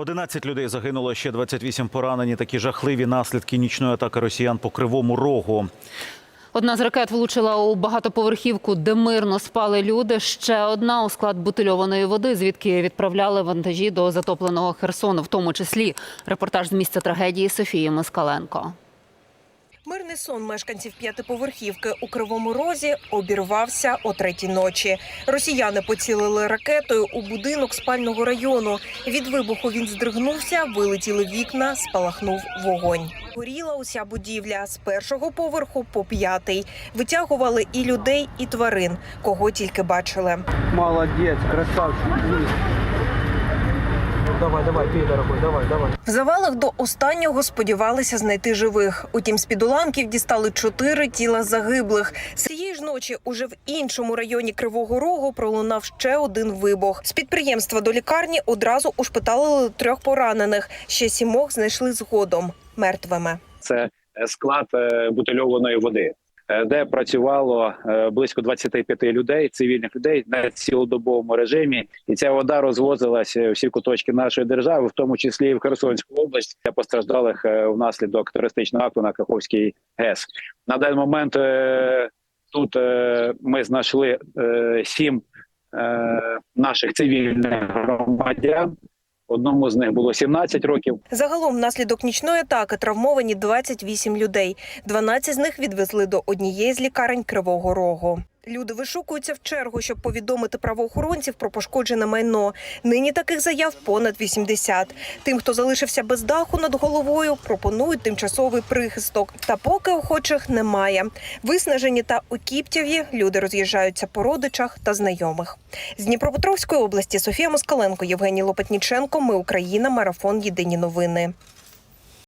11 людей загинуло, ще 28 поранені. Такі жахливі наслідки нічної атаки росіян по кривому рогу. Одна з ракет влучила у багатоповерхівку, де мирно спали люди. Ще одна у склад бутильованої води, звідки відправляли вантажі до затопленого Херсону, в тому числі репортаж з місця трагедії Софії Москаленко. Мирний сон мешканців п'ятиповерхівки у Кривому Розі обірвався о третій ночі. Росіяни поцілили ракетою у будинок спального району. Від вибуху він здригнувся, вилетіли вікна, спалахнув вогонь. Горіла уся будівля з першого поверху по п'ятий. Витягували і людей, і тварин, кого тільки бачили. Молодец, красавчик. Давай, давай, пей, дорогой, давай, давай. В завалах до останнього сподівалися знайти живих. Утім, з під уламків дістали чотири тіла загиблих. З цієї ж ночі уже в іншому районі Кривого Рогу пролунав ще один вибух. З підприємства до лікарні одразу ушпиталили трьох поранених. Ще сімох знайшли згодом мертвими. це склад е, бутильованої води, де працювало е, близько 25 людей, цивільних людей на цілодобовому режимі, і ця вода розвозилася всі куточки нашої держави, в тому числі в Херсонську область для постраждалих е, внаслідок терористичного акту на Каховський ГЕС. На даний момент е, тут е, ми знайшли е, сім е, наших цивільних громадян. Одному з них було 17 років. Загалом, внаслідок нічної атаки травмовані 28 людей. 12 з них відвезли до однієї з лікарень Кривого Рогу. Люди вишукуються в чергу, щоб повідомити правоохоронців про пошкоджене майно. Нині таких заяв понад 80. Тим, хто залишився без даху над головою, пропонують тимчасовий прихисток. Та поки охочих немає. Виснажені та окіптяві люди роз'їжджаються по родичах та знайомих. З Дніпропетровської області Софія Москаленко, Євгеній Лопатніченко. Ми Україна. Марафон. Єдині новини.